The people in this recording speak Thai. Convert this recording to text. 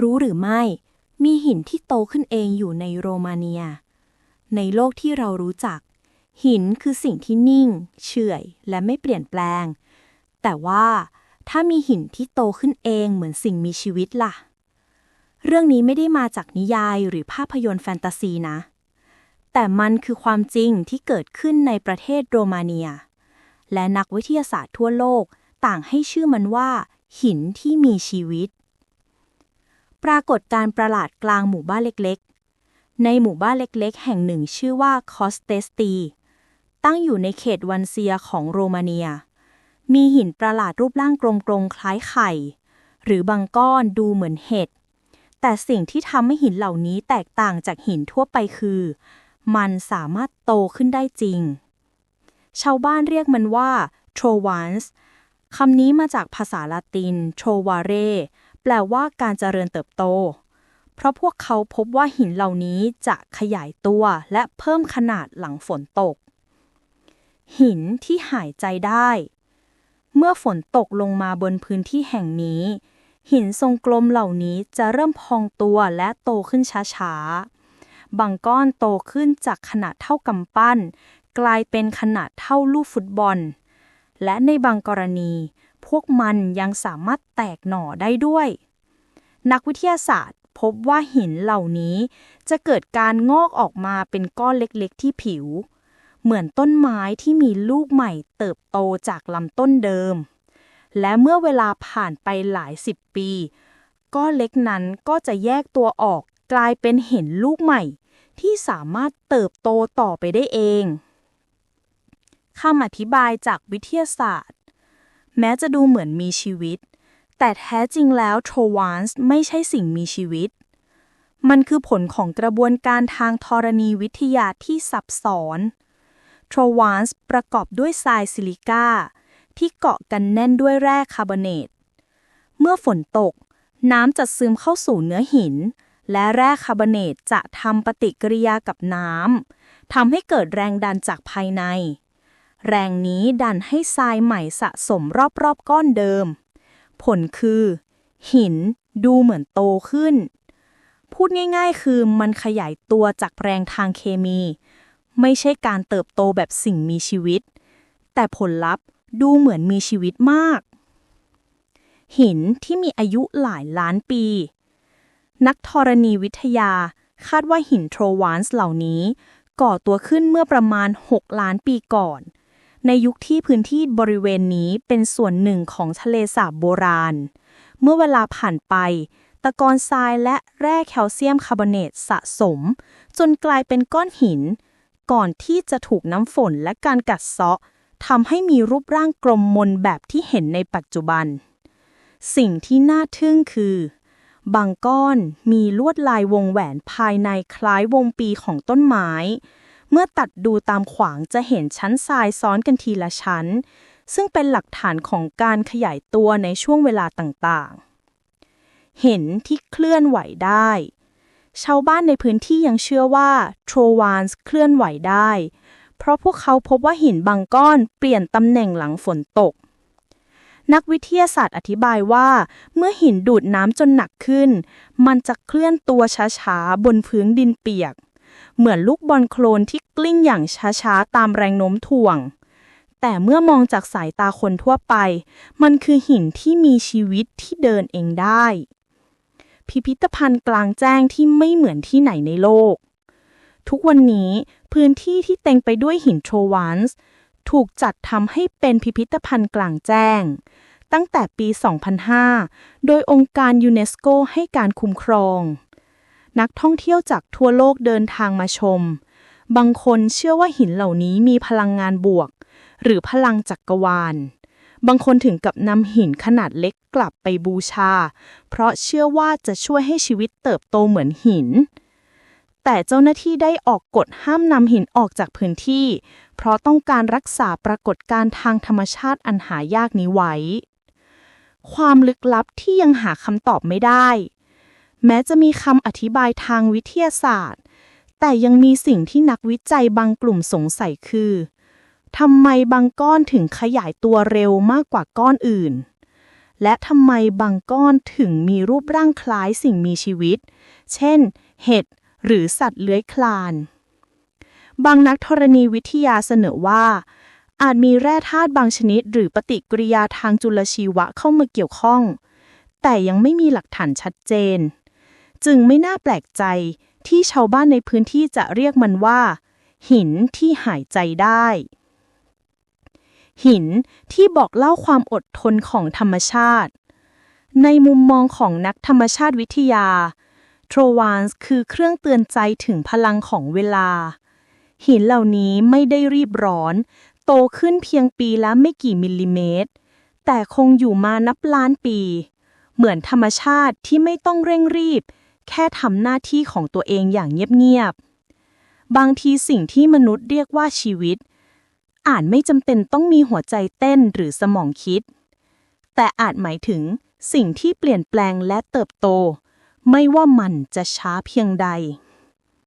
รู้หรือไม่ มีหินที่โตขึ้นเองอยู่ในโรมาเนีย ในโลกที่เรารู้จัก หินคือสิ่งที่นิ่ง เฉื่อย และไม่เปลี่ยนแปลง แต่ว่าถ้ามีหินที่โตขึ้นเองเหมือนสิ่งมีชีวิตล่ะ เรื่องนี้ไม่ได้มาจากนิยายหรือภาพยนตร์แฟนตาซีนะ แต่มันคือความจริงที่เกิดขึ้นในประเทศโรมาเนีย และนักวิทยาศาสตร์ทั่วโลกต่างให้ชื่อมันว่า หินที่มีชีวิต ปรากฏการณ์ประหลาดกลางหมู่บ้านเล็กๆ ในหมู่บ้านเล็กๆ แห่งหนึ่งชื่อว่าคอสเตสตี ตั้งอยู่ในเขตวันเซียของโรมาเนีย มีหินประหลาดรูปร่างกลมๆ คล้ายไข่ หรือบางก้อนดูเหมือนเห็ด แต่สิ่งที่ทำให้หินเหล่านี้แตกต่างจากหินทั่วไปคือ มันสามารถโตขึ้นได้จริง ชาวบ้านเรียกมันว่าโทรวานส์คำนี้มาจากภาษาละตินโทรวาเร ลว่าการเจริญเติบโต เพราะพวกเขาพบว่าหินเหล่านี้จะขยายตัวและเพิ่มขนาดหลังฝนตก หินที่หายใจได้ เมื่อฝนตกลงมาบนพื้นที่แห่งนี้ หินทรงกลมเหล่านี้จะเริ่มพองตัวและโตขึ้นช้าๆ บางก้อนโตขึ้นจากขนาดเท่ากำปั้น กลายเป็นขนาดเท่าลูกฟุตบอล และในบางกรณี พวกมันยังสามารถแตกหน่อได้ด้วย นักวิทยาศาสตร์พบว่าหินเหล่านี้จะเกิดการงอกออกมาเป็นก้อนเล็กๆที่ผิว เหมือนต้นไม้ที่มีลูกใหม่เติบโตจากลำต้นเดิม และเมื่อเวลาผ่านไปหลายสิบปี ก้อนเล็กนั้นก็จะแยกตัวออกกลายเป็นเห็นลูกใหม่ ที่สามารถเติบโตต่อไปได้เองคำอธิบายจากวิทยาศาสตร์ แม้จะดูเหมือนมีชีวิต แต่แท้จริงแล้วโทวานส์ไม่ใช่สิ่งมีชีวิต มันคือผลของกระบวนการทางธรณีวิทยาที่ซับซ้อนโทวานส์ประกอบด้วยทรายซิลิก้าที่เกาะกันแน่นด้วยแร่คาร์บอเนต เมื่อฝนตก น้ำจะซึมเข้าสู่เนื้อหิน และแร่คาร์บอเนตจะทำปฏิกิริยากับน้ำทำให้เกิดแรงดันจากภายใน แรงนี้ดันให้ทรายใหม่สะสมรอบๆก้อนเดิม ผลคือ หินดูเหมือนโตขึ้น พูดง่ายๆ คือมันขยายตัวจากแรงทางเคมี ไม่ใช่การเติบโตแบบสิ่งมีชีวิต แต่ผลลัพธ์ดูเหมือนมีชีวิตมาก หินที่มีอายุหลายล้านปี นักธรณีวิทยาคาดว่าหินโทรวานส์เหล่านี้ก่อตัวขึ้นเมื่อประมาณ 6 ล้านปีก่อน ในยุคที่พื้นที่บริเวณนี้เป็นส่วนหนึ่งของทะเลสาบโบราณ เมื่อเวลาผ่านไป ตะกอนทรายและแร่แคลเซียมคาร์บอเนตสะสม จนกลายเป็นก้อนหิน ก่อนที่จะถูกน้ำฝนและการกัดเซาะทำให้มีรูปร่างกลมมนแบบที่เห็นในปัจจุบัน สิ่งที่น่าทึ่งคือ บางก้อนมีลวดลายวงแหวนภายในคล้ายวงปีของต้นไม้ เมื่อตัดดูตามขวางจะเห็นชั้นทรายซ้อนกันทีละชั้น ซึ่งเป็นหลักฐานของการขยายตัวในช่วงเวลาต่างๆ เห็นที่เคลื่อนไหวได้ ชาวบ้านในพื้นที่ยังเชื่อว่าโทรวานส์เคลื่อนไหวได้ เพราะพวกเขาพบว่าหินบางก้อนเปลี่ยนตำแหน่งหลังฝนตก นักวิทยาศาสตร์อธิบายว่า เมื่อหินดูดน้ำจนหนักขึ้น มันจะเคลื่อนตัวช้าๆ บนพื้นดินเปียก เหมือนลูกบอลโคลนที่กลิ้งอย่างช้าๆ ตามแรงโน้มถ่วง แต่เมื่อมองจากสายตาคนทั่วไป มันคือหินที่มีชีวิตที่เดินเองได้ พิพิธภัณฑ์กลางแจ้งที่ไม่เหมือนที่ไหนในโลก ทุกวันนี้พื้นที่ที่เต็มไปด้วยหินโทรวานส์ถูกจัดทำให้เป็นพิพิธภัณฑ์กลางแจ้ง ตั้งแต่ปี 2005 โดยองค์การยูเนสโกให้การคุ้มครอง นักท่องเที่ยวจากทั่วโลกเดินทางมาชม บางคนเชื่อว่าหินเหล่านี้มีพลังงานบวก หรือพลังจักกรวาล บางคนถึงกับนำหินขนาดเล็กกลับไปบูชา เพราะเชื่อว่าจะช่วยให้ชีวิตเติบโตเหมือนหิน แต่เจ้าหน้าที่ได้ออกกฎห้ามนำหินออกจากพื้นที่ เพราะต้องการรักษาปรากฏการณ์ทางธรรมชาติอันหายากนี้ไว้ ความลึกลับที่ยังหาคำตอบไม่ได้ แม้จะมีคำอธิบายทางวิทยาศาสตร์ แต่ยังมีสิ่งที่นักวิจัยบางกลุ่มสงสัยคือทำไมบางก้อนถึงขยายตัวเร็วมากกว่าก้อนอื่น และทำไมบางก้อนถึงมีรูปร่างคล้ายสิ่งมีชีวิต เช่น เห็ดหรือสัตว์เลื้อยคลาน บางนักธรณีวิทยาเสนอว่า อาจมีแร่ธาตุบางชนิด หรือปฏิกิริยาทางจุลชีวะเข้ามาเกี่ยวข้อง แต่ยังไม่มีหลักฐานชัดเจน จึงไม่น่าแปลกใจที่ชาวบ้านในพื้นที่จะเรียกมันว่า หินที่หายใจได้ หินที่บอกเล่าความอดทนของธรรมชาติ ในมุมมองของนักธรรมชาติวิทยา โทรวานส์คือเครื่องเตือนใจถึงพลังของเวลา หินเหล่านี้ไม่ได้รีบร้อน โตขึ้นเพียงปีละไม่กี่มิลลิเมตร แต่คงอยู่มานับล้านปี เหมือนธรรมชาติที่ไม่ต้องเร่งรีบ แค่ทำหน้าที่ของตัวเองอย่างเงียบๆ บางทีสิ่งที่มนุษย์เรียกว่าชีวิต อาจไม่จำเป็นต้องมีหัวใจเต้นหรือสมองคิด แต่อาจหมายถึงสิ่งที่เปลี่ยนแปลงและเติบโต ไม่ว่ามันจะช้าเพียงใด